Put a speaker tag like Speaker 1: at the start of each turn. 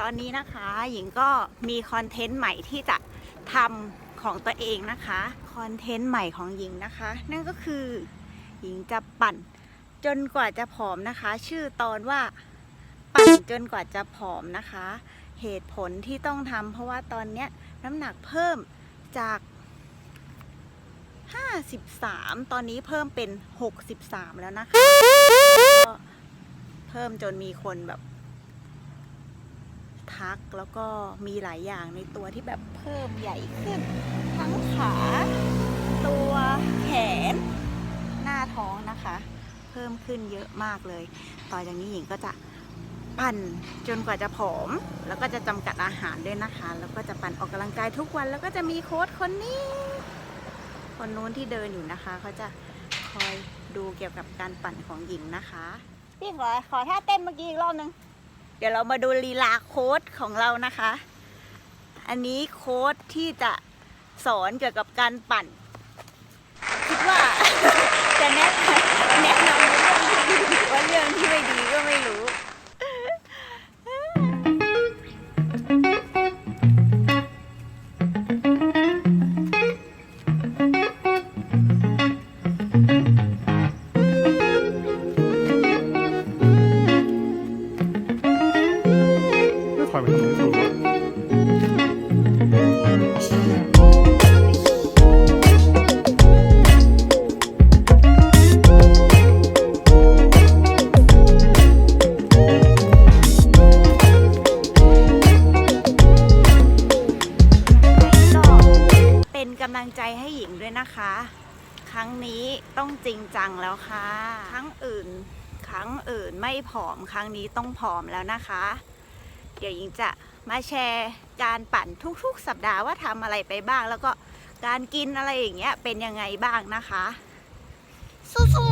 Speaker 1: ตอนนี้นะคะหญิงก็มีคอนเทนต์ใหม่ที่จะทำของตัวเองนะคะคอนเทนต์ใหม่ของหญิงนะคะ นั่นก็คือ หญิงจะปั่นจนกว่าจะผอมนะคะ ชื่อตอนว่าปั่นจนกว่าจะผอมนะคะ เหตุผลที่ต้องทำเพราะว่าตอนเนี้ยน้ำหนักเพิ่มจาก53 ตอนนี้เพิ่มเป็น 63 แล้วนะคะ เพิ่มจนมีคนแบบ ทักแล้วก็มีหลายอย่างในตัวที่แบบเพิ่มใหญ่ขึ้น ทั้งขา ตัวแขน หน้าท้องนะคะ เพิ่มขึ้นเยอะมากเลย ต่อจากนี้หญิงก็จะปั่นจนกว่าจะผอม แล้วก็จะจำกัดอาหารด้วยนะคะ แล้วก็จะปั่นออกกำลังกายทุกวันแล้วก็จะมีโค้ชคนนี้ คนนู้นที่เดินอยู่นะคะเขาจะคอยดูเกี่ยวกับการปั่นของหญิงนะคะ พี่ขอขอท่าเต้นเมื่อกี้อีกรอบนึง เดี๋ยวเรามาดูลีลาโค้ดของเรานะคะ อันนี้โค้ดที่จะสอนเกี่ยวกับการปั่น คิดว่าจะแนะแนะนำ อ
Speaker 2: ยไปทางนู้นดู
Speaker 1: ก็เป็นกำลังใจให้หญิงด้วยนะคะ ครั้งนี้ต้องจริงจังแล้วค่ะ ครั้งอื่น ครั้งอื่นไม่ผอม ครั้งนี้ต้องผอมแล้วนะคะ เดี๋ยวหญิงจะมาแชร์การปั่นทุกๆ สัปดาห์ว่าทำอะไรไปบ้าง แล้วก็การกินอะไรอย่างเงี้ยเป็นยังไงบ้างนะคะ สู้